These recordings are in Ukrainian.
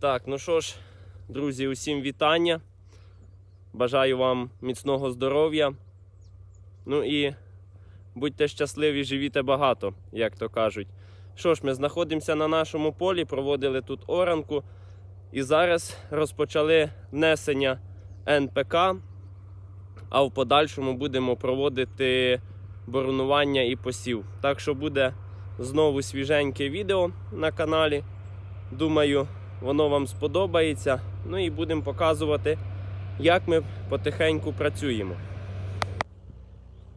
Так, ну що ж, друзі, усім вітання. Бажаю вам міцного здоров'я. Ну і будьте щасливі, живіте багато, як то кажуть. Що ж, ми знаходимося на нашому полі, проводили тут оранку. І зараз розпочали внесення НПК, а в подальшому будемо проводити боронування і посів. Так що буде знову свіженьке відео на каналі. Думаю, воно вам сподобається. Ну і будемо показувати, як ми потихеньку працюємо.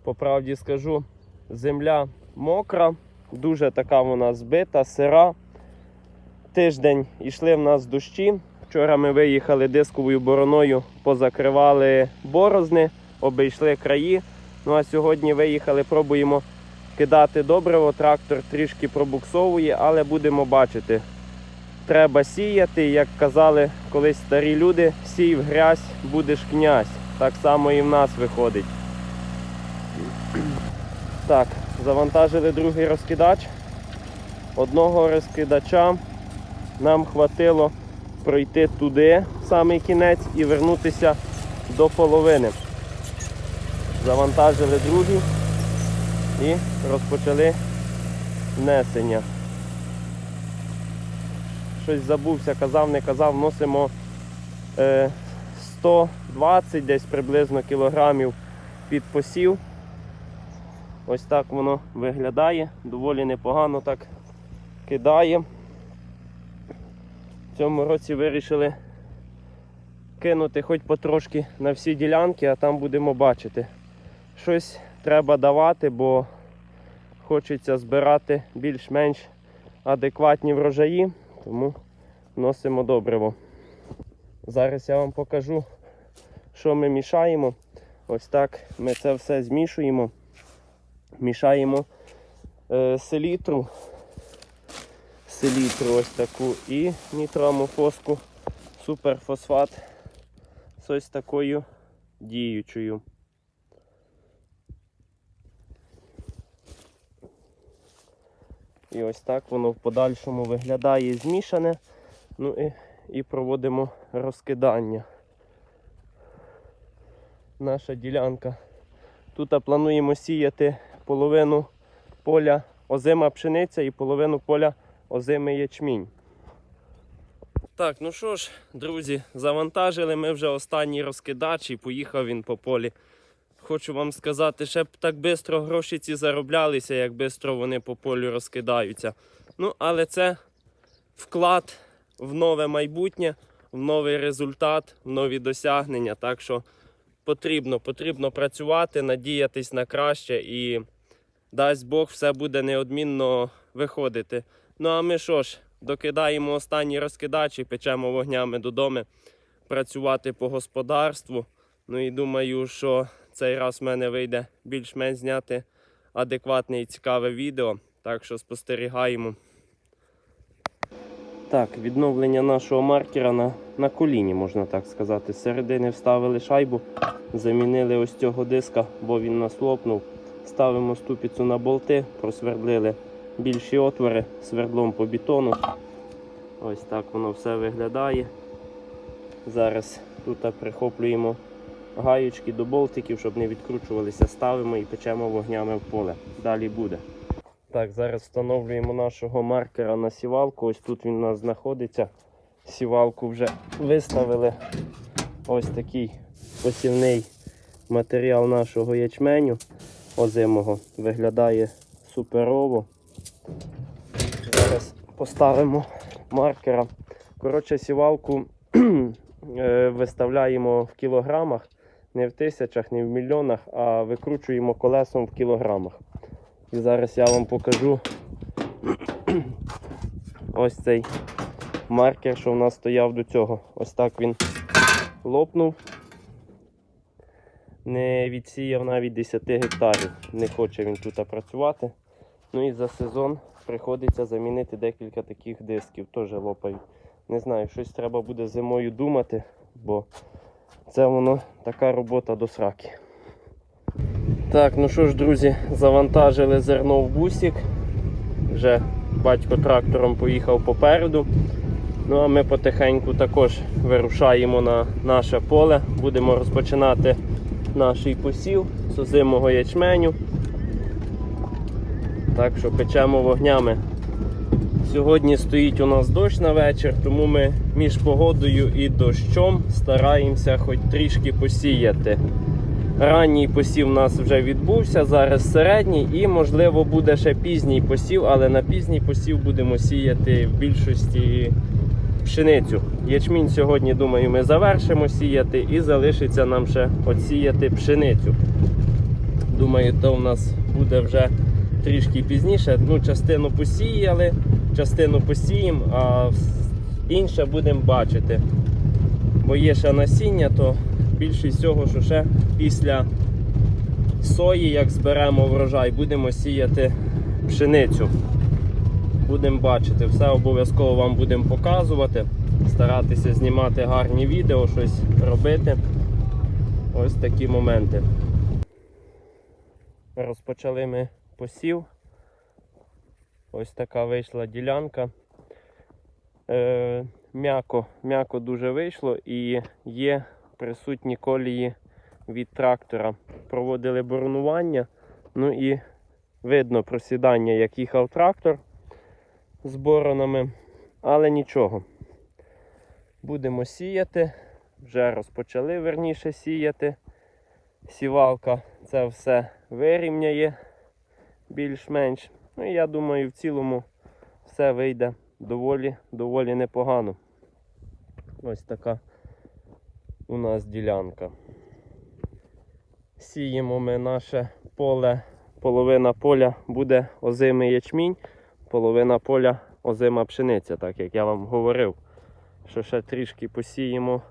По правді скажу, земля мокра, дуже така вона збита, сира. Тиждень йшли в нас дощі. Вчора ми виїхали дисковою бороною, позакривали борозни, обійшли краї. Ну а сьогодні виїхали, пробуємо кидати добриво. Трактор трішки пробуксовує, але будемо бачити. Треба сіяти, як казали колись старі люди, сій в грязь, будеш князь. Так само і в нас виходить. Так, завантажили другий розкидач. Одного розкидача нам хватило пройти туди, самий кінець, і вернутися до половини. Завантажили другий і розпочали внесення. Щось забувся, казав, не казав, носимо е, 120 десь приблизно кілограмів під посів. Ось так воно виглядає, доволі непогано так кидає. В цьому році вирішили кинути хоч потрошки на всі ділянки, а там будемо бачити. Щось треба давати, бо хочеться збирати більш-менш адекватні врожаї, тому носимо добриво. Зараз я вам покажу, що ми мішаємо. Ось так ми це все змішуємо. Мішаємо е, селітру, селітру ось таку і нітроамофоску, суперфосфат з ось такою діючою. І ось так воно в подальшому виглядає змішане. Ну і, і проводимо розкидання. Наша ділянка. Тут плануємо сіяти половину поля озима пшениця і половину поля озимий ячмінь. Так, ну що ж, друзі, завантажили ми вже останній розкидач і поїхав він по полі. Хочу вам сказати, ще б так швидко гроші ці зароблялися, як швидко вони по полю розкидаються. Ну, але це вклад в нове майбутнє, в новий результат, в нові досягнення. Так що потрібно, потрібно працювати, надіятись на краще і дасть Бог, все буде неодмінно виходити. Ну а ми що ж, докидаємо останні розкидачі, печемо вогнями додому, працювати по господарству. Ну і думаю, що цей раз в мене вийде більш-менш зняти адекватне і цікаве відео. Так що спостерігаємо. Так, відновлення нашого маркера на, на коліні, можна так сказати. З середини вставили шайбу, замінили ось цього диска, бо він нас лопнув. Ставимо ступицю на болти, просвердлили більші отвори свердлом по бетону. Ось так воно все виглядає. Зараз тут прихоплюємо гаєчки до болтиків, щоб не відкручувалися, ставимо і печемо вогнями в поле. Далі буде. Так, зараз встановлюємо нашого маркера на сівалку. Ось тут він у нас знаходиться. Сівалку вже виставили. Ось такий посівний матеріал нашого ячменю озимого. Виглядає суперово. Зараз поставимо маркера. Коротше, сівалку е, виставляємо в кілограмах, не в тисячах, не в мільйонах, а викручуємо колесом в кілограмах. І зараз я вам покажу ось цей маркер, що в нас стояв до цього. Ось так він лопнув. Не відсіяв навіть 10 гектарів. Не хоче він тут працювати. Ну і за сезон приходиться замінити декілька таких дисків, теж лопають. Не знаю, щось треба буде зимою думати, бо це воно така робота до сраки. Так, ну що ж, друзі, завантажили зерно в бусик. Вже батько трактором поїхав попереду. Ну а ми потихеньку також вирушаємо на наше поле. Будемо розпочинати наш посів з озимого ячменю. Так що печемо вогнями. Сьогодні стоїть у нас дощ на вечір, тому ми між погодою і дощом стараємося хоч трішки посіяти. Ранній посів у нас вже відбувся, зараз середній і, можливо, буде ще пізній посів, але на пізній посів будемо сіяти в більшості пшеницю. Ячмінь сьогодні, думаю, ми завершимо сіяти і залишиться нам ще отсіяти пшеницю. Думаю, то в нас буде вже трішки пізніше. Ну, частину посіяли, частину посіємо, а інше будемо бачити. Бо є ще насіння, то більшість всього, що ще після сої, як зберемо врожай, будемо сіяти пшеницю. Будемо бачити, все обов'язково вам будемо показувати, старатися знімати гарні відео, щось робити. Ось такі моменти. Розпочали ми посів. Ось така вийшла ділянка. Е, м'яко, м'яко дуже вийшло і є присутні колії від трактора. Проводили боронування. Ну і видно просідання, як їхав трактор з боронами, але нічого. Будемо сіяти. Вже розпочали верніше сіяти. Сівалка це все вирівняє більш-менш. Ну і я думаю, в цілому все вийде доволі, доволі непогано. Ось така у нас ділянка. Сіємо ми наше поле, половина поля буде озимий ячмінь, половина поля озима пшениця, так як я вам говорив, що ще трішки посіємо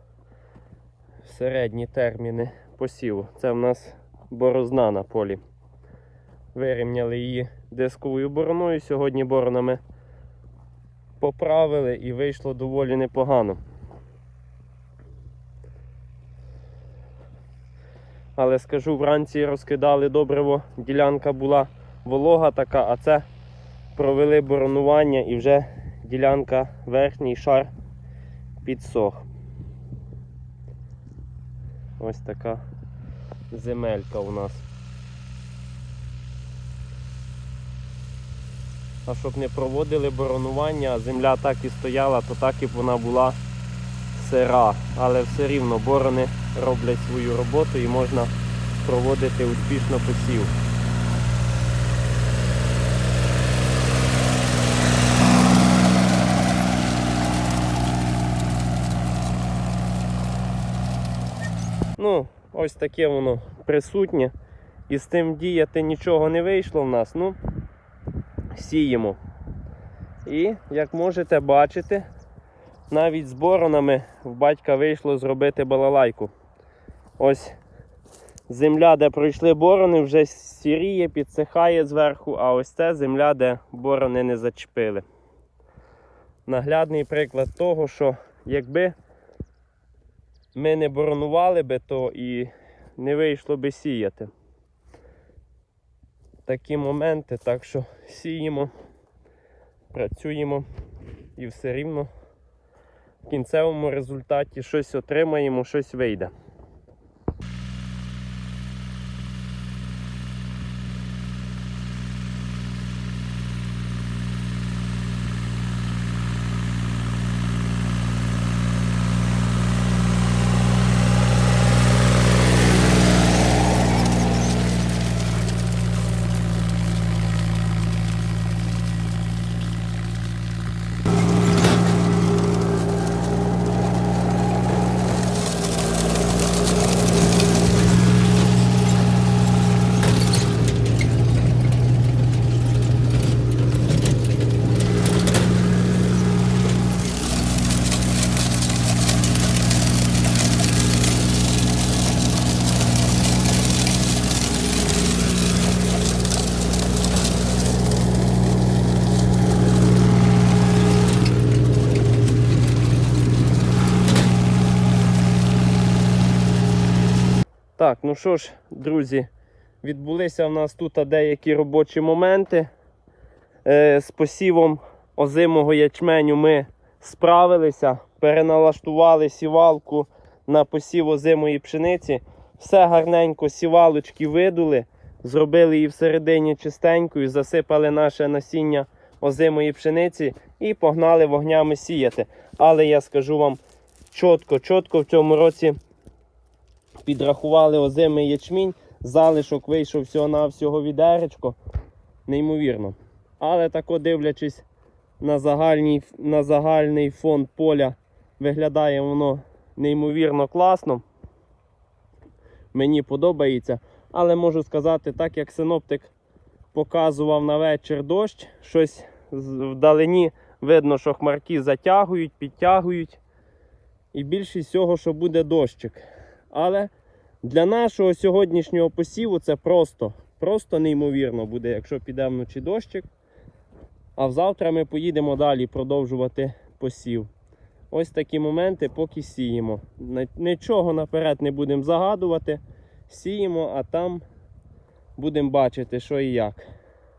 в середні терміни посіву. Це в нас борозна на полі. Вирівняли її дисковою бороною. Сьогодні боронами поправили і вийшло доволі непогано. Але скажу, вранці розкидали добриво, ділянка була волога така, а це провели боронування і вже ділянка верхній шар підсох. Ось така земелька у нас. А щоб не проводили боронування, а земля так і стояла, то так і б вона була сира. Але все рівно борони роблять свою роботу і можна проводити успішно посів. Ну, ось таке воно присутнє. І з тим діяти нічого не вийшло в нас. Ну, сіємо. І, як можете бачити, навіть з боронами в батька вийшло зробити балалайку. Ось земля, де пройшли борони, вже сіріє, підсихає зверху, а ось це земля, де борони не зачепили. Наглядний приклад того, що якби ми не боронували би, то і не вийшло би сіяти. Такі моменти, так що сіємо, працюємо і все рівно в кінцевому результаті щось отримаємо, щось вийде. Так, ну що ж, друзі, відбулися в нас тут деякі робочі моменти. Е, з посівом озимого ячменю ми справилися, переналаштували сівалку на посів озимої пшениці. Все гарненько сівалочки видули, зробили її всередині чистенькою, засипали наше насіння озимої пшениці і погнали вогнями сіяти. Але я скажу вам чітко, чітко в цьому році підрахували озимий ячмінь, залишок вийшов всього-навсього відеречко. Неймовірно. Але тако дивлячись на, загальний, на загальний фон поля, виглядає воно неймовірно класно. Мені подобається. Але можу сказати, так як синоптик показував на вечір дощ, щось вдалині видно, що хмарки затягують, підтягують. І більшість всього, що буде дощик. Але для нашого сьогоднішнього посіву це просто, просто неймовірно буде, якщо піде вночі дощик. А взавтра ми поїдемо далі продовжувати посів. Ось такі моменти, поки сіємо. Нічого наперед не будемо загадувати. Сіємо, а там будемо бачити, що і як.